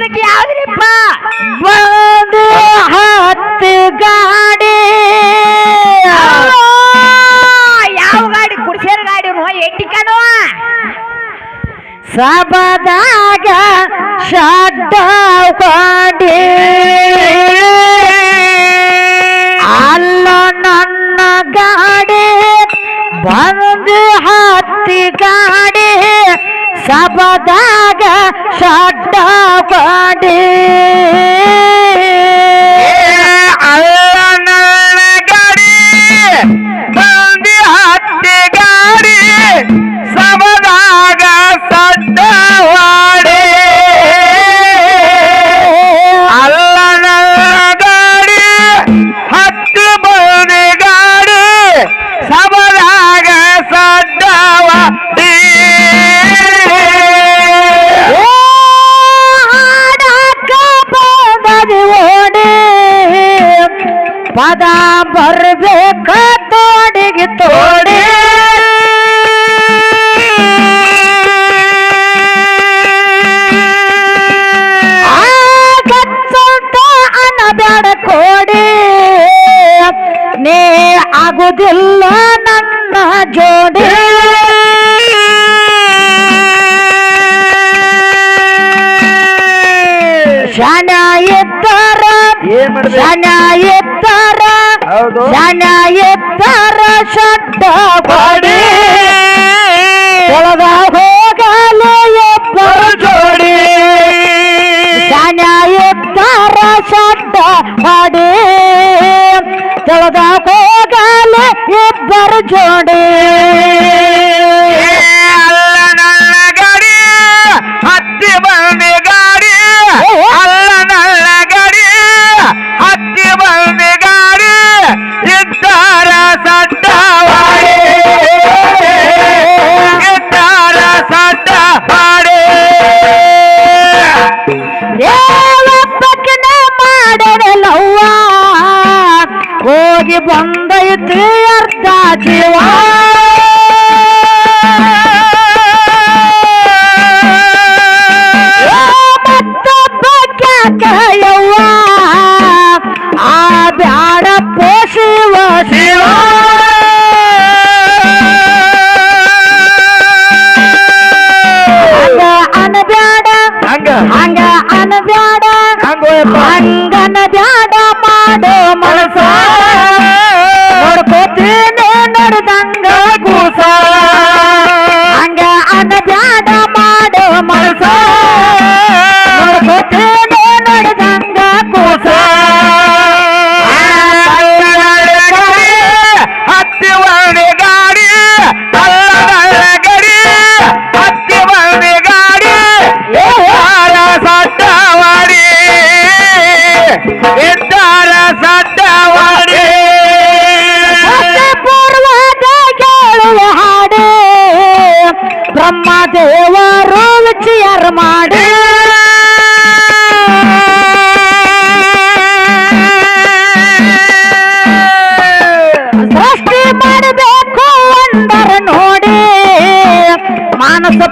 ಬರ್ಲಿಕ್ಕೆ ಯಾವ್ದ್ರಿಪ್ಪ ಒಂದು ಹತ್ತು ಗಾಡಿ. ಯಾವ ಗಾಡಿ? ಕುಡ್ಸೇರ್ ಗಾಡಿ ಎಟ್ಟಿಕನು ಸಬದಾಗ ಶಡ್ಡ ಗಾಡಿ. ಅಲ್ಲ ನನ್ನ ಗಾಡಿ. ಬಂದು ಹತ್ತಿ ಗಾಡಿ. ಸಬದಾಗ ಶಡ್ಡ ಮಾಡಿ ಆಗೋದಿಲ್ಲ ನನ್ನ ಜೋಡಿ. ಶನ ಎತ್ತರ ಶನ ಎತ್ತರ ಶನ ಎತ್ತರ ಶಡ್ಡ ಬಂದೈತಿ ಅರ್ಧ ಜೀವ.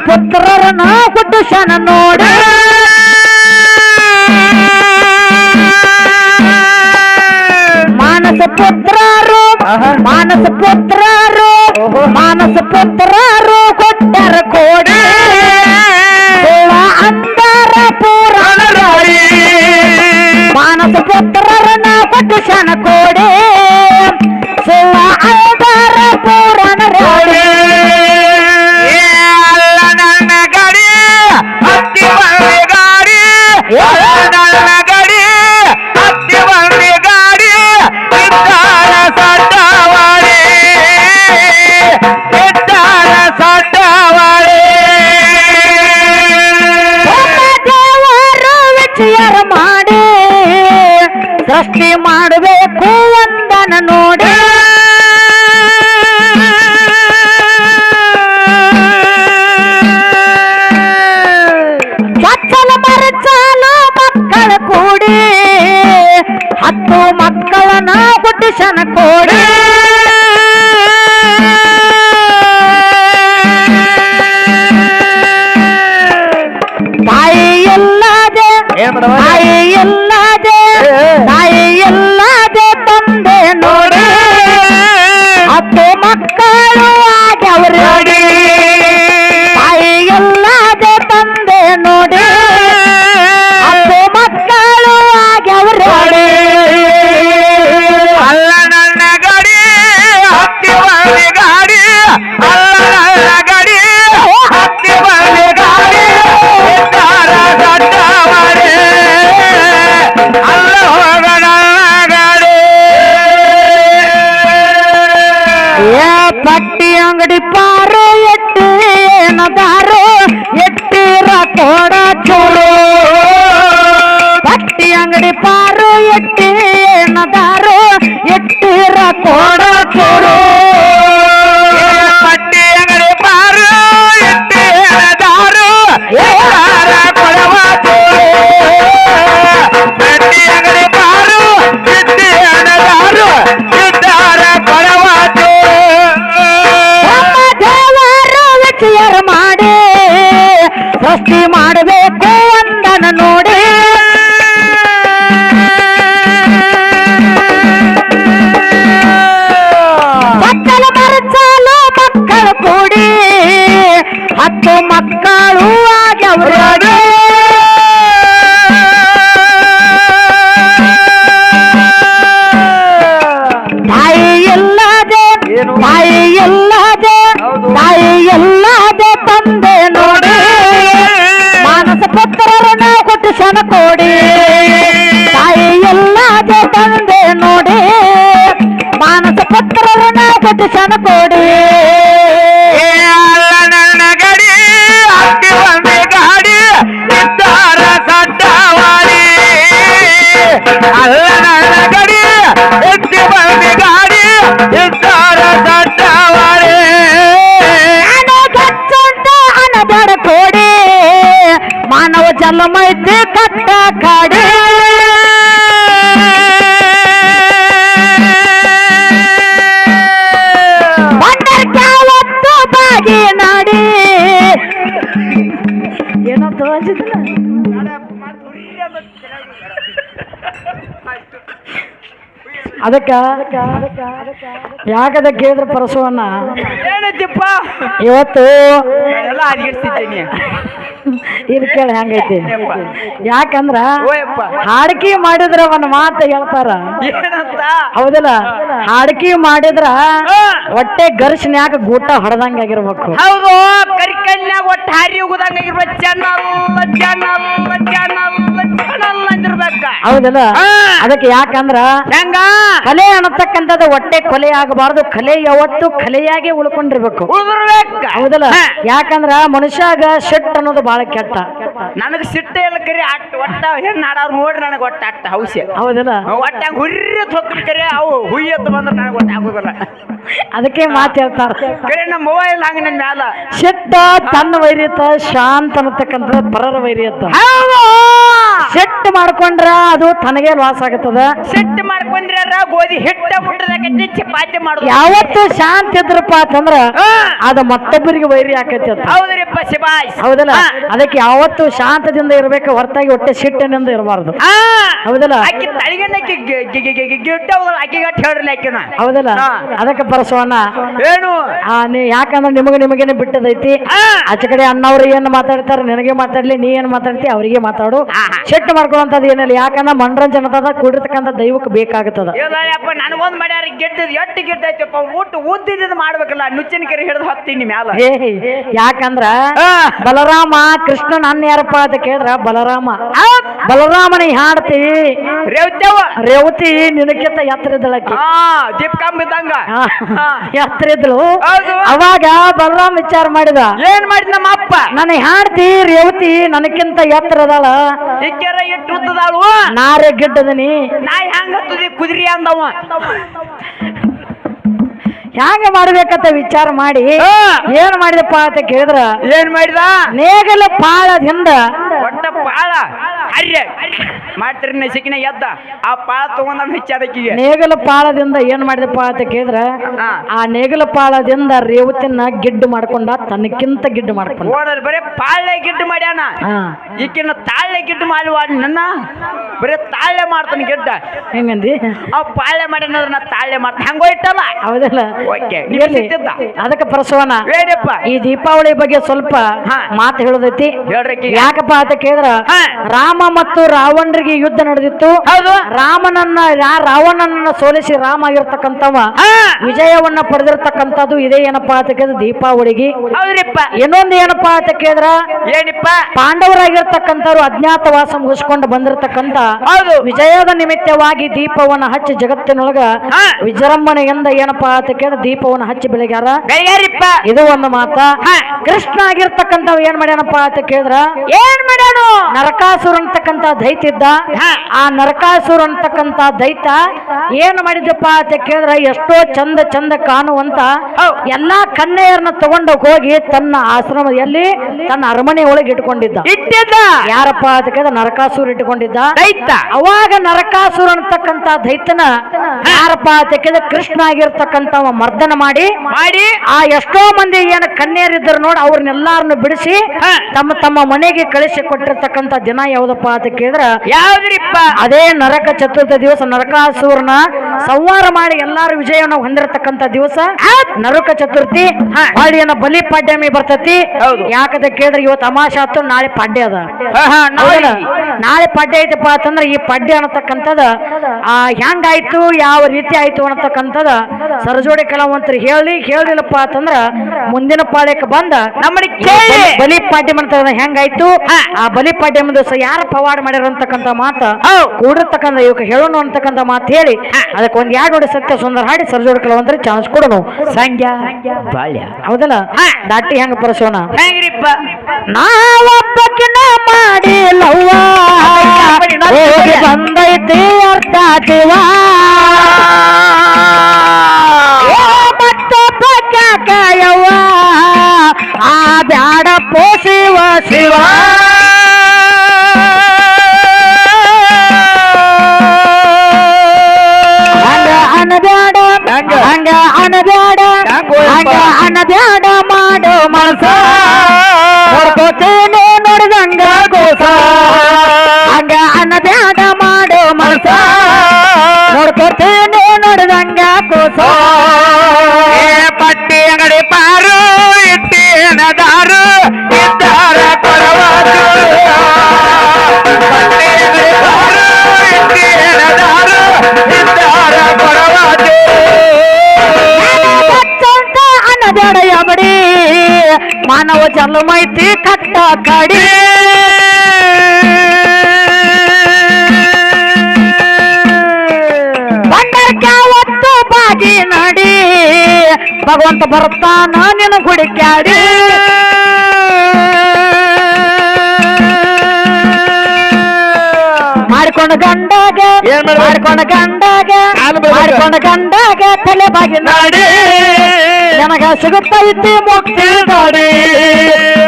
ಪುತ್ರರ ನಾ ಹುಟ್ಟು ಶನ ನೋಡಿ. ಮಾನಸ ಪುತ್ರರು ಮಾನಸ ಪುತ್ರರು ಮಾನಸ ಪುತ್ರರು ಕೊಟ್ಟರ ಕೋಡ. ಅಂದರ ಪುರಾಣ ಮಾನಸ ಪುತ್ರರ ನಾ ಕೊಟ್ಟು ಕೋಡೆ. ಸೃಷ್ಟಿ ಮಾಡಬೇಕು ಒಂದನ ನೋಡಿ. ಚಚ್ಚಲ ಮರಚಾಲು ಮಕ್ಕಳ ಕೂಡಿ ಹತ್ತು ಮಕ್ಕಳನ್ನ ಹುಟ್ಟಿಸನ ಕೋಡಿ. ತಾಯಿ ಎಲ್ಲದೆ ತಾಯಿ ಮಕ್ಕಳು ಆಗ್ಯವ್ರಾಗಿ ತಾಯಿ ಇಲ್ಲದೆ ಏನು? ತಾಯಿ. ತಾಯಿ ತಂದೆ ನೋಡಿ. ಮಾನಸ ಪುತ್ರರನ್ನ ಕೊಟ್ಟು ಶನ ಕೊಡಿ. ತಾಯಿ ಇಲ್ಲದೆ ತಂದೆ ನೋಡಿ. ಮಾನಸ ಪುತ್ರರನ್ನ ಕೊಟ್ಟು ಶನ ಕೊಡಿ. ಅದಕ್ಕ ಯಾಕದ ಕೇಳಿದ್ರ ಪರಸವನ್ನ ಏನೈತಿಪ್ಪ? ಇವತ್ತು ಎಲ್ಲ ಇದು ಕೇಳಿ ಹೆಂಗೈತಿ? ಯಾಕಂದ್ರ ಹಾಡಿಕೆ ಮಾಡಿದ್ರ ಒಂದ್ ಮಾತು ಹೇಳ್ತಾರ. ಹೌದಿಲ್ಲ? ಹಾಡಿಕೆ ಮಾಡಿದ್ರ ಹೊಟ್ಟೆ ಯಾಕ ಗೂಟ ಹೊಡೆದಂಗ ಆಗಿರ್ಬೇಕು. ಹೌದು ಕರಿಕಣ್ಣ ಒಟ್ಟು ಹಾರಿ ಹೋಗುದಂಗ ಇರ್ಬೇಕು ಚೆನ್ನ ಚೆನ್ನ ಚೆನ್ನಲ್ಲ ಹೌದಲ್ಲ? ಅದಕ್ಕೆ ಯಾಕಂದ್ರ ಹೆಂಗ? ಕಲೆ ಅನ್ನತಕ್ಕಂಥದ್ದು ಹೊಟ್ಟೆ ಕೊಲೆ ಆಗಬಾರದು ಕಲೆ ಯಾವತ್ತು ಕಲೆಯಾಗಿ ಉಳ್ಕೊಂಡಿರ್ಬೇಕು. ಹೌದಲ್ಲ. ಯಾಕಂದ್ರ ಮನುಷ್ಯಾಗ ಶೆಟ್ ಅನ್ನೋದು ಬಹಳ ಕೆಟ್ಟ. ನನಗೆ ಸಿಟ್ಟೆ ಎಲ್ಲ ಕರಿ. ಅಟ್ ಒಟ್ಟ ಹೆಣ್ಣು ಆಡೋರು ನೋಡಿ ನನಗೆ ಒಟ್ಟ ಅಟ್ಟ ಹೌಸಿ. ಹೌದಲ್ಲ? ಒಟ್ಟ ಹುರ್ರಿ ಹೊಕ್ಕಿ ಕರಿ. ಅವು ಹುಯ್ಯತ್ತು ಬಂದ್ರೆ ನನಗೆ ಒಟ್ಟ ಆಗುದಿಲ್ಲ. ಅದಕ್ಕೆ ಮಾತು ಹೇಳ್ತಾರ. ಕರೆ ನಮ್ಮ ಮೊಬೈಲ್ ಹಂಗ ನನ್ನ ಮ್ಯಾಲ. ಶೆಟ್ಟ ತನ್ನ ವೈರಿಯತ್ತ ಶಾಂತ ಅನ್ನತಕ್ಕಂಥದ್ದು ಪರರ ವೈರಿಯತ್ತ. ಸೆಟ್ ಮಾಡ್ಕೊಂಡ್ರ ಅದು ತನಗೆ ಲಾಸ್ ಆಗತ್ತದ ಸೆಟ್ ಮಾಡ್ಕೊಂಡ್ರ ಗೋಧಿ ಹಿಟ್ಟ ಮುಟ್ಟದಾಕೈತಿ ಚಪಾತಿ ಮಾಡುದು. ಯಾವತ್ತು ಶಾಂತ ಇದ್ರಪ್ಪ ಅಂತಂದ್ರ ಅದು ಮತ್ತೊಬ್ಬರಿಗೆ ವೈರಿ ಆಕೈತಿ ಅಂತ. ಹೌದ್ರಿಪ್ಪ ಶಿಬಾಯ್ ಹೌದಲ್ಲ. ಅದಕ್ಕೆ ಯಾವತ್ತು ಶಾಂತದಿಂದ ಇರ್ಬೇಕು ಹೊರತಾಗಿ ಹೊಟ್ಟೆ ಸಿಟ್ಟಿನಿಂದ ಇರಬಾರ್ದು. ಹೌದಲ್ಲ? ಆಕಿ ತಳಿಗನ್ನಕ್ಕೆ ಗಿಡ್ಡ ಆಕಿ ಗಟ್ಟಿ ಹೇಳ್ರಿ ಆಕಿನ. ಹೌದಲ್ಲ. ಅದಕ್ಕೆ ಬರಸೋಣ. ಏನು? ನೀ ಯಾಕಂದ್ರೆ ನಿಮಗೆ ನಿಮಗೇನೆ ಬಿಟ್ಟದೈತಿ. ಆಚೆ ಕಡೆ ಅಣ್ಣವ್ರು ಏನ್ ಮಾತಾಡ್ತಾರ ನಿನಗೆ ಮಾತಾಡ್ಲಿ ನೀ ಏನ್ ಮಾತಾಡ್ತಿ ಅವರಿಗೆ ಮಾತಾಡು. ಸಿಟ್ಟು ಮಾಡ್ಕೊಳ್ಳೋಂಥದ್ದು ಏನಿಲ್ಲ. ಯಾಕಂದ್ರೆ ಮನರಂಜನದ ಕೂಡಿರ್ತಕ್ಕಂಥ ದೈವಕ್ಕೆ ಬೇಕಾಗುತ್ತದ. ಇಲ್ಲಪ್ಪ ನನಗೊಂದ್ ಮಾಡ್ಯಾರ ಗೆಡ್ಡದ್ ಎಟ್ಟು ಗಿಡ್ಡ ಐತಪ್ಪ ಊಟ ಉದ್ದಿದ್ದು ಮಾಡ್ಬೇಕಲ್ಲ ನುಚ್ಚಿನ ಕೆರೆ ಹಿಡಿದು ಹತ್ತೀನಿ ಮ್ಯಾಲ. ಏ ಯಾಕಂದ್ರ. ಬಲರಾಮ ಕೃಷ್ಣ ನನ್ನ ಯಾರಪ್ಪ ಅಂತ ಕೇಳಿದ್ರ ಬಲರಾಮ. ಬಲರಾಮನ ಹಾಡ್ತಿ. ರೇವ್ತೇವ ರೇವತಿ ನಿನಕ್ಕಿಂತ ಎತ್ತರ ಇದ್ದಳಕ್ಕಿ ಹಾ ದೀಪ್ ಕಂಬ ಇದ್ದಂಗ ಎತ್ತರ ಇದ್ಳು ಅವಾಗ ಬಲರಾಮ್ ವಿಚಾರ ಮಾಡಿದ. ಏನ್ ಮಾಡಿದ ನಮ್ಮ ಅಪ್ಪ ನನ್ನ ಹಾಡ್ತಿ ರೇವತಿ ನನಕ್ಕಿಂತ ಎತ್ತರ ಅದಾಳ ಇಕ್ಕೆರ ಇಟ್ಟು ಉದ್ದದಾಳು ನಾರೇ ಗಿಡ್ಡದನಿ. ನಾ ಹೆಂಗ ಹತ್ತದಿ ಕುದ್ರಿ ಅಂದವ. ಹ್ಯಾಂಗ ಮಾಡ್ಬೇಕಂತ ವಿಚಾರ ಮಾಡಿ. ಏನ್ ಮಾಡಿದಪ್ಪ ಅಂತ ಕೇಳಿದ್ರ? ಏನ್ ಮಾಡಿದ? ನೇಗಲ ಪಾಳದಿಂದ ಒಟ್ಟ ಪಾಳ. ಅರ್ರೆ ಮಾಡ್ತೀರಿ ನಸಿಕಿನ ಎದ್ದ. ಆ ಪಾಳ ತಗೊಂಡ ಹೆಚ್ಚಾದಕ್ಕಿಗೆ ನೇಗಲ ಪಾಳದಿಂದ ಏನ್ ಮಾಡಿದಪ್ಪ ಅಂತ ಕೇಳಿದ್ರ? ಆ ನೇಗಲ ಪಾಳದಿಂದ ರೇವತಿನ ಗಿಡ್ಡು ಮಾಡ್ಕೊಂಡ ತನ್ನಕ್ಕಿಂತ ಗಿಡ್ಡು ಮಾಡ್ಕೊಂಡ. ಬರೇ ಬರೀ ಪಾಳೆ ಗಿಡ್ಡು ಮಾಡ್ಯಾನ. ಈಕಿನ ತಾಳೆ ಗಿಡ್ಡು ಮಾಡುವ ನನ್ನ? ಬರೀ ತಾಳೆ ಮಾಡ್ತಾನೆ ಗಿಡ್ಡ. ಹೆಂಗಂದಿ? ಅವ್ ಪಾಳೆ ಮಾಡ್ಯಾನ ನಾ ಮಾಡ್ತಾನೆ ಮಾಡ್ತಾನೆ ಹಂಗೋಯ್ತಲ್ಲ ಹೌದಲ್ಲ? ಓಕೆ ಎಲ್ಲಿ? ಅದಕ್ಕೆ ಪ್ರಸವನ. ಏನಪ್ಪ ಈ ದೀಪಾವಳಿ ಬಗ್ಗೆ ಸ್ವಲ್ಪ. ಮಾತು ಹೇಳೋದೈತಿ. ಹೇಳ್ರಿ. ಯಾಕಪ್ಪ ಅಂತ ಕೇಳಿದ್ರ ರಾಮ ಮತ್ತು ರಾವಣರಿಗೆ ಯುದ್ಧ ನಡೆದಿತ್ತು. ರಾಮನನ್ನ ರಾವಣನನ್ನ ಸೋಲಿಸಿ ರಾಮ ಆಗಿರ್ತಕ್ಕಂಥವ ವಿಜಯವನ್ನ ಪಡೆದಿರ್ತಕ್ಕಂಥದ್ದು ಇದೇ ಏನಪ್ಪಾ ಅಂತ ಕೇಳಿದ್ರೆ ದೀಪಾವಳಿಗೆ. ಇನ್ನೊಂದು ಏನಪ್ಪಾ ಅಂತ ಕೇಳಿದ್ರ ಏನಿಪ್ಪ? ಪಾಂಡವರಾಗಿರ್ತಕ್ಕಂಥವ್ರು ಅಜ್ಞಾತವಾಸ ಮುಗಿಸ್ಕೊಂಡು ಬಂದಿರತಕ್ಕಂತ ವಿಜಯದ ನಿಮಿತ್ತವಾಗಿ ದೀಪವನ್ನ ಹಚ್ಚಿ ಜಗತ್ತಿನೊಳಗ. ವಿಜೃಂಭಣೆಯಿಂದ ಏನಪ್ಪಾ ಅಂತ ಕೇಳಿದ್ರೆ ದೀಪವನ್ನ ಹಚ್ಚಿ ಬೆಳಗ್ಯಾರ. ಇದು ಒಂದು ಮಾತ. ಕೃಷ್ಣ ಆಗಿರ್ತಕ್ಕಂಥವ್ ಏನ್ ಮಾಡ್ಯಾನಪ್ಪ ಅಂತ ಕೇಳಿದ್ರ? ಏನ್ ಮಾಡ್ಯಾನು? ನರಕಾಸುರ ಅಂತಕ್ಕಂತ ದೈತ್ಯ ಇದ್ದ. ಆ ನರಕಾಸುರ ಅಂತಕ್ಕಂತ ದೈತ ಏನ್ ಮಾಡಿದಪ್ಪ ಅಂತ ಕೇಳಿದ್ರ? ಎಷ್ಟೋ ಚಂದ ಚಂದ ಕಾಣುವಂತ ಎಲ್ಲಾ ಕನ್ನೆಯರನ್ನ ತಗೊಂಡು ಹೋಗಿ ತನ್ನ ಆಶ್ರಮದಲ್ಲಿ ತನ್ನ ಅರಮನೆ ಒಳಗೆ ಇಟ್ಕೊಂಡಿದ್ದ. ಇಟ್ಟಿದ್ದ. ಯಾರಪ್ಪ ಅಂತ ಕೇಳಿದ ನರಕಾಸುರ ಇಟ್ಕೊಂಡಿದ್ದ. ದೈತ ಅವಾಗ ನರಕಾಸುರ ಅಂತಕ್ಕಂತ ದೈತನ ಯಾರಪ್ಪ ಅಂತ ಕೇಳಿದ ಕೃಷ್ಣ ಆಗಿರ್ತಕ್ಕಂಥವ ಮರ್ದನ ಮಾಡಿ ಮಾಡಿ ಆ ಎಷ್ಟೋ ಮಂದಿ ಏನ ಕನ್ಯರಿದ್ದರು ನೋಡಿ ಅವ್ರನ್ನೆಲ್ಲಾರನ್ನು ಬಿಡಿಸಿ ತಮ್ಮ ತಮ್ಮ ಮನೆಗೆ ಕಳಿಸಿ ಕೊಟ್ಟಿರ್ತಕ್ಕಂಥ ದಿನ ಯಾವ್ದಪ್ಪ ಅಂತ ಕೇಳಿದ್ರ ಯಾವ್ದ್ರಿಪ್ಪ? ಅದೇ ನರಕ ಚತುರ್ಥ ದಿವಸ ನರಕಾಸುರನ ಸಂವಾರ ಮಾಡಿ ಎಲ್ಲಾರು ವಿಜಯವನ್ನು ಹೊಂದಿರತಕ್ಕಂತ ದಿವಸ ನರಕ ಚತುರ್ಥಿ ಹೊಳ್ಳಿಯನ್ನ ಬಲಿ ಪಾಡ್ಯಮಿ ಬರ್ತತಿ. ಯಾಕಂತ ಕೇಳಿದ್ರೆ ಇವತ್ತು ಅಮಾಶ ಆತು ನಾಳೆ ಪಾಡ್ಯ ಅದ? ನಾಳೆ. ಪಾಡ್ಯ ಐತಪ್ಪ ಅಂತಂದ್ರೆ ಈ ಪಾಡ್ಯ ಅನ್ನತಕ್ಕಂಥದ ಆ ಹೆಂಗಾಯ್ತು ಯಾವ ರೀತಿ ಆಯ್ತು ಅನ್ನತಕ್ಕಂಥದ ಸರಜೋಡಿ ಕಲಾವಂತರು ಹೇಳಿ ಹೇಳಿಲ್ಲಪ್ಪ ಅಂತಂದ್ರ ಮುಂದಿನ ಪಾಳ್ಯಕ್ಕೆ ಬಂದ ನಮ್ಮನಿಗೆ ಕೇಳಿ. ಬಲಿ- ಪಾಡ್ಯಮ ಅಂತ ಹೆಂಗಾಯ್ತು? ಆ ಬಲಿ ಪಾಡ್ಯಮ ದಿವಸ ಯಾರ ಪವಾಡ ಮಾಡ್ಯಾರ ಅಂತಕ್ಕಂಥ ಮಾತ. ಕೂಡಿರ್ತಕ್ಕಂಥ ಇವಕ್ಕೆ ಹೇಳೋಣ ಅಂತಕ್ಕಂಥ ಮಾತು ಹೇಳಿ. ಅದಕ್ಕೆ ಒಂದ್ ಎರಡು ನೋಡಿ ಸತ್ಯ ಸುಂದರ ಹಾಡಿ ಸರ್ಜೋಡ್ ಕಲಾವಂತರಿಗೆ ಚಾನ್ಸ್ ಕೊಡೋಣ ಸಂಖ್ಯಾ ಬಾಳ್ಯ. ಹೌದಲ್ಲ. ದಾಟಿ ಹೆಂಗ ಪರಸೋಣ? ನಾವೊಬ್ಬಕಿನ ಮಾಡಿ ಹೋಗಿ ಬಂದೈತಿ ಅರ್ಧ ಶಿವ ಹಂಗ ಅನಬ್ಯಾಡ ಹಂಗ. ಅನಬ್ಯಾಡ ಹಂಗ. ಅನಬ್ಯಾಡ ಮಾಡೋ ಮನಸ ನೋಡ್ಕೋತೇನೆ ನೋಡಿದಂಗ ಕೋಸ ಹಂಗ ಅನಬ್ಯಾಡ ಮಾಡೋ ಮನಸ ನೋಡ್ಕೋತೇನೆ ನೋಡಿದಂಗ ಕೋಸ ಕಡಿ. ಬಂಡರ್ಕ ಒತ್ತು ಬಾಗಿ ನಡಿ. ಭಗವಂತ ಬರ್ತಾನ ನಿನ್ನ ಹುಡುಕ್ಯಾಡಿ ಮಾಡ್ಕೊಂಡ ಗಂಡಾಗ ಏನ್ ಮಾಡ್ಬೇಕು? ಮಾಡ್ಕೊಂಡ ಗಂಡಾಗ ಕಾಲು ಬೀಳ್ಬೇಕು. ಮಾಡ್ಕೊಂಡ ಗಂಡಾಗ ತಲೆ ಬಾಗಿ ನಾಡಿ. ನನಗ ಸಿಗುತ್ತೈತಿ ಮುಕ್ತಿ ನಾಡಿ.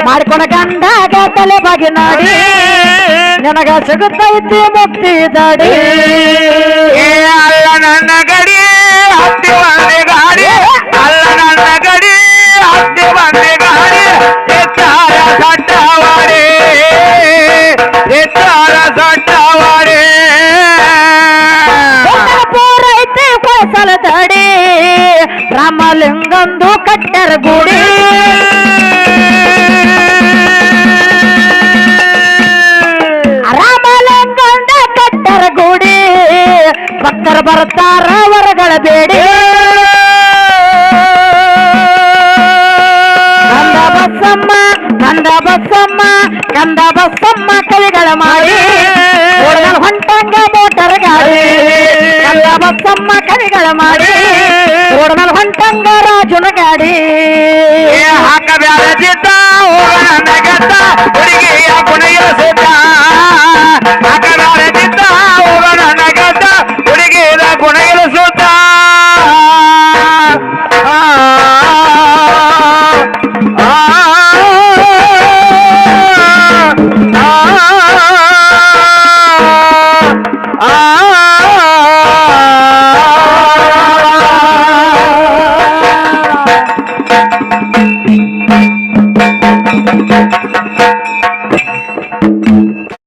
ಮಾಡ್ಕೊಂಡ ಗಂಡಾಗ ತಲೆ ಬಾಗಿ ನಾಡಿ. ನನಗ ಸಿಗುತ್ತೈತಿ ಮುಕ್ತಿ ದಾಡಿ ಏ ಭಕ್ತರು ಬರ್ತಾರ ವರಗಳ ಬೇಡಿ. ಕಂದ ಬಸಮ್ಮ ಕಂದ ಬಸಮ್ಮ ಕಂದ ಬಸಮ್ಮ ಕವಿಗಳ ಮಾಡಿ. ಹೊಂಟಂಗ ಮೋಟರ್ ಗಾಡಿ. ಕಂದ ಬಸಮ್ಮ ಕವಿಗಳ ಮಾಡಿ. ಓಡಗಲ್ ಹೊಂಟಂಗ ರಾಜುನ ಗಾಡಿ. ಹಾಕಬ್ಯಾರ ಜಿದ್ದ ಹೋಗೋಣ ನಗತ್ತ ಹುಡುಗಿಯ ಕುಣಿಯ